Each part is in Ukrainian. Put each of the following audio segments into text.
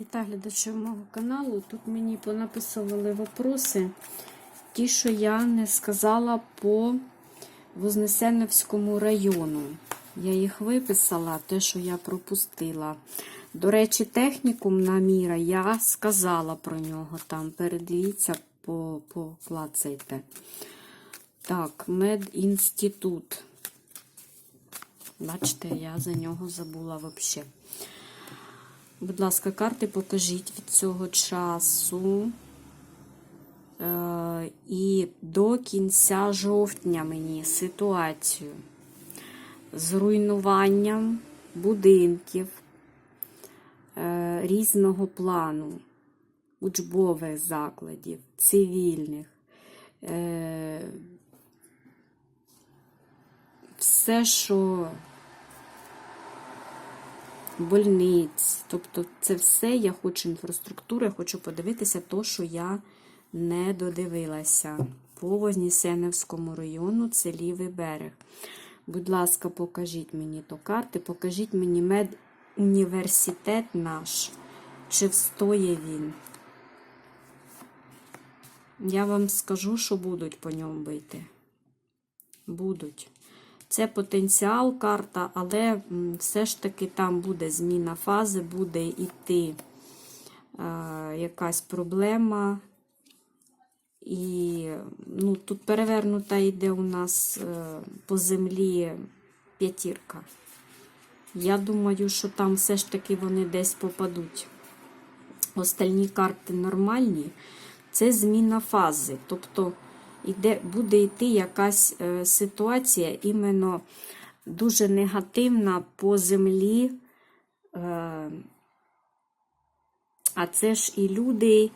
Вітаю глядачів мого каналу. Тут мені понаписували вопроси, ті, що я не сказала по Вознесенівському району. Я їх виписала, те, що я пропустила. До речі, технікум наміра я сказала про нього там. Передивіться, по, поклацайте. Так, медінститут. Бачите, я за нього забула взагалі. Будь ласка, карти покажіть від цього часу. Е, і до кінця жовтня мені ситуацію з руйнуванням будинків е, різного плану, учбових закладів, цивільних. Е, все, що больниць. Тобто, це все я хочу інфраструктури, я хочу подивитися то, що я не додивилася. По Вознесенівському району це лівий берег. Будь ласка, покажіть мені то карти, покажіть мені медуніверситет наш. Чи встоє він? Я вам скажу, що будуть по ньому бити. Будуть. Це потенціал карта, але все ж таки там буде зміна фази, буде йти е, якась проблема. І ну, тут перевернута йде у нас е, по землі п'ятірка. Я думаю, що там все ж таки вони десь попадуть. Остальні карти нормальні. Це зміна фази. Тобто іде, буде йти якась е, ситуація іменно дуже негативна по землі. Е, а це ж і люди,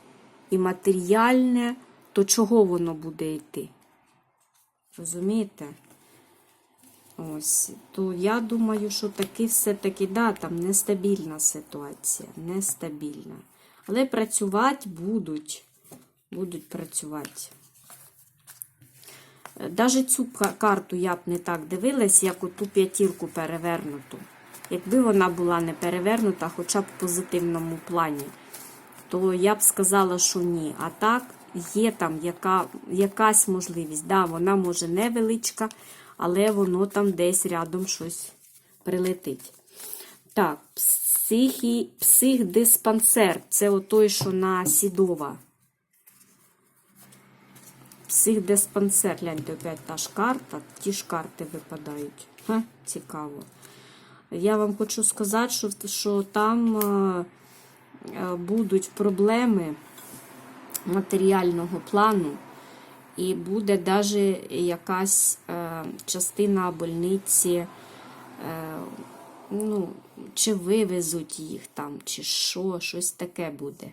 і матеріальне, то чого воно буде йти? Розумієте? Ось, то я думаю, що таки все-таки, да, там нестабільна ситуація, нестабільна. Але працювати будуть, будуть працювати. Навіть цю карту я б не так дивилась, як оту п'ятірку перевернуту. Якби вона була не перевернута, хоча б в позитивному плані, то я б сказала, що ні. А так, є там яка, якась можливість. Да, Вона може невеличка, але воно там десь рядом щось прилетить. Так, психі, психдиспансер це отой, що на Сідова. Психдиспансер, гляньте, опять та ж карта, ті ж карти випадають. Ха, Цікаво. Я вам хочу сказати, що, що там е, е, будуть проблеми матеріального плану, і буде навіть якась е, частина больниці, е, ну, чи вивезуть їх там, чи що, щось таке буде.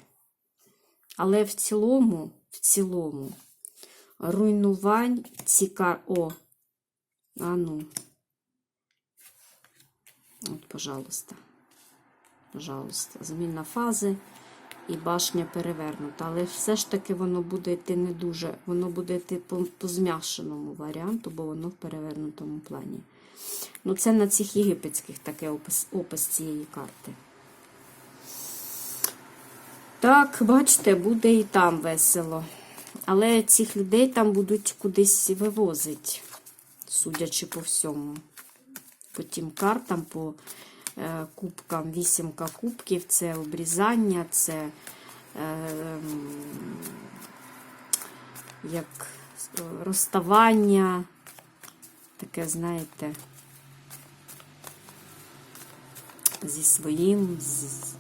Але в цілому, в цілому, руйнувань цікар... О, а ну. От, пожалуйста. Пожалуйста, зміна фази і башня перевернута. Але все ж таки воно буде йти не дуже, воно буде йти по, по змяшеному варіанту, бо воно в перевернутому плані. Ну, це на цих єгипетських таке опис, опис цієї карти. Так, бачите, буде і там весело. Але цих людей там будуть кудись вивозити, судячи по всьому. По тим картам, по е, кубкам, вісімка кубків, це обрізання, це е, як розставання, таке, знаєте, зі своїм. З...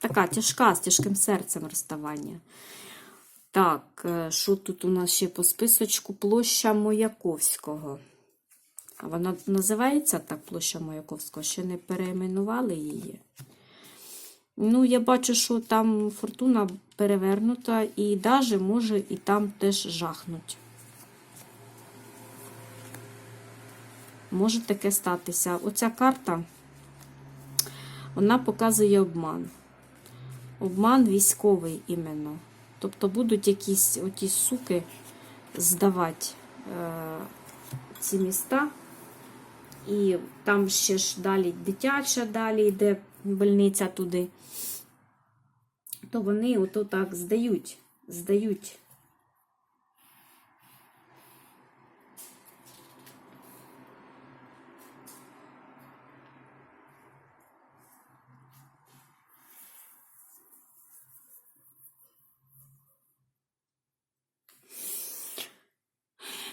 Така тяжка, з тяжким серцем розставання. Так, що тут у нас ще по списочку? Площа Мояковського. А вона називається так, площа Мояковського, ще не перейменували її. Ну, я бачу, що там фортуна перевернута, і навіть може і там теж жахнуть. Може таке статися. Оця карта, вона показує обман. Обман військовий іменно. Тобто будуть якісь оті суки здавати е, ці міста І там ще ж далі дитяча, далі йде больниця туди. То вони ото так здають, здають.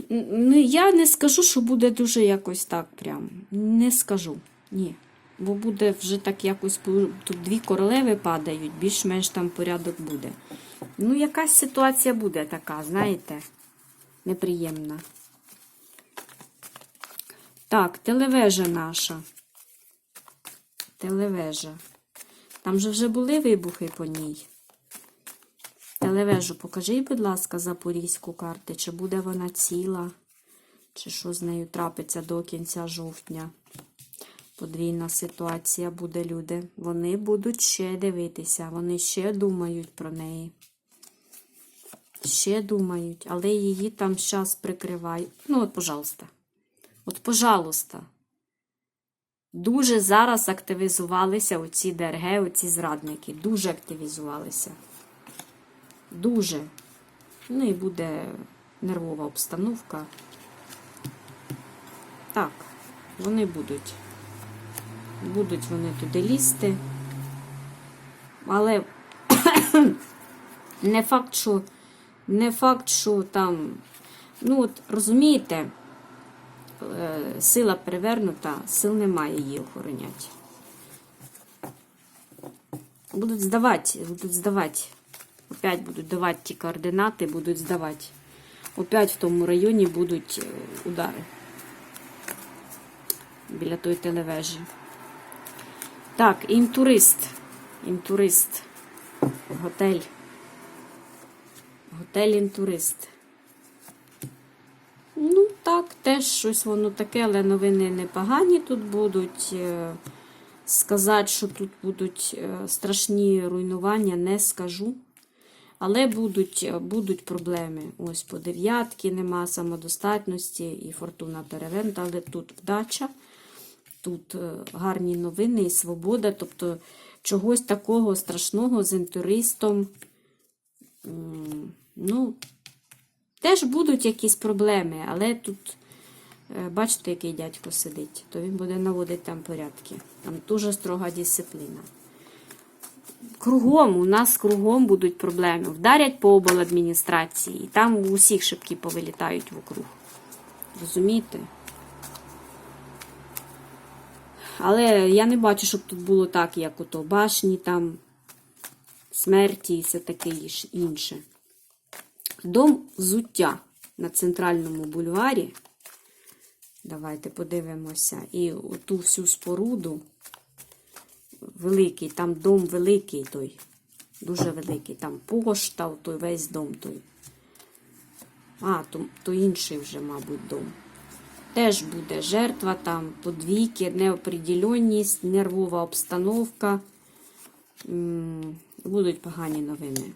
Ну, я не скажу, що буде дуже якось так прям. Не скажу. Ні. Бо буде вже так якось тут дві королеви падають, більш-менш там порядок буде. Ну, якась ситуація буде така, знаєте, неприємна. Так, телевежа наша. Телевежа. Там же вже були вибухи по ній. Телевежу покажіть, будь ласка, запорізьку карти, чи буде вона ціла, чи що з нею трапиться до кінця жовтня. Подвійна ситуація буде, люди. Вони будуть ще дивитися, вони ще думають про неї. Ще думають, але її там зараз прикривають. Ну, от, пожалуйста. От, пожалуйста. Дуже зараз активізувалися оці ДРГ, оці зрадники. Дуже активізувалися. Дуже. Ну і буде нервова обстановка. Так, вони будуть. Будуть вони туди лізти. Але не факт, що не факт, що там. Ну, от розумієте, е, сила перевернута, сил немає її охороняти. Будуть здавати, будуть здавати. Опять будуть давати ті координати, будуть здавати. Опять в тому районі будуть е, удари біля тої телевежі. Так, інтурист. Інтурист. Готель. Готель інтурист. Ну, так, теж щось воно таке, але новини непогані тут будуть. Е, Сказати, що тут будуть е, страшні руйнування, не скажу. Але будуть, е, будуть проблеми. Ось по дев'ятки нема самодостатності і фортуна перевернута, але тут вдача, тут е, гарні новини і свобода. Тобто чогось такого страшного з інтуристом. Ну, теж будуть якісь проблеми, але тут, е, бачите, який дядько сидить, то він буде наводити там порядки. Там дуже строга дисципліна. Кругом, у нас кругом будуть проблеми. Вдарять по обладміністрації, і там у всіх шибки повилітають вокруг. Розумієте? Але я не бачу, щоб тут було так, як ото башні, там, смерті і все таке інше. Дом взуття на центральному бульварі. Давайте подивимося. І ту всю споруду великий, там дом великий той. Дуже великий. Там пошта, той весь дом той. А, то, то інший вже, мабуть, дом. Теж буде жертва, там подвійки, неопределенність, нервова обстановка. Будуть погані новини.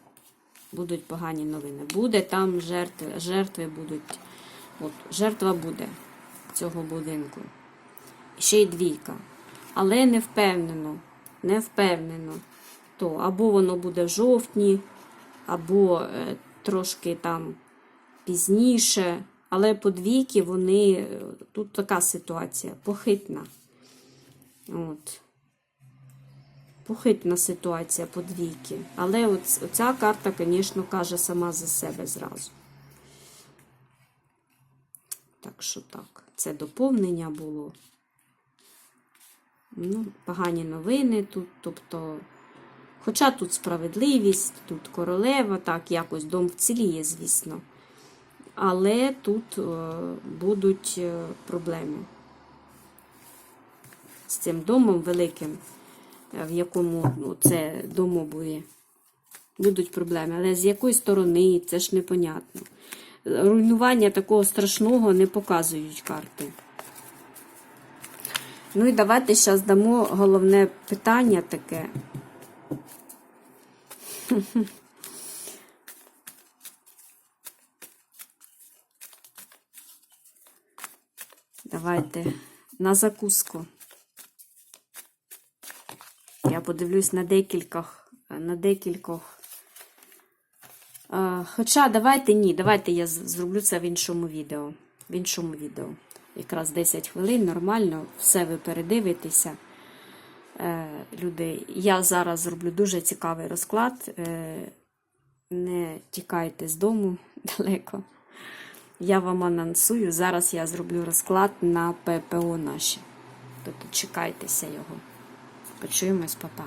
Будуть погані новини. Буде там жертви, жертви будуть. От, жертва буде цього будинку. Ще й двійка. Але не впевнено. Не впевнено. То або воно буде в жовтні, або е, трошки там пізніше. Але подвійки вони. е, Тут така ситуація похитна. От. Похитна ситуація подвійки. Але оц- оця карта, звісно, каже сама за себе зразу. Так що так, це доповнення було. Ну, погані новини тут, тобто. Хоча тут справедливість, тут королева, так, якось дом вціліє, звісно. Але тут е, будуть е, проблеми з цим домом великим, е, в якому ну, це домобує. Будуть проблеми. Але з якої сторони, це ж непонятно. Руйнування такого страшного не показують карти. Ну і давайте зараз дамо головне питання таке. Давайте на закуску. Я подивлюсь на декількох, на декількох. Е, Хоча давайте ні, давайте я зроблю це в іншому відео. В іншому відео. Якраз 10 хвилин, нормально, все ви передивитеся. Е, Люди, я зараз зроблю дуже цікавий розклад. Е, Не тікайте з дому далеко. Я вам анонсую. Зараз я зроблю розклад на ППО наші. Тобто чекайтеся його. Почуємось, папа.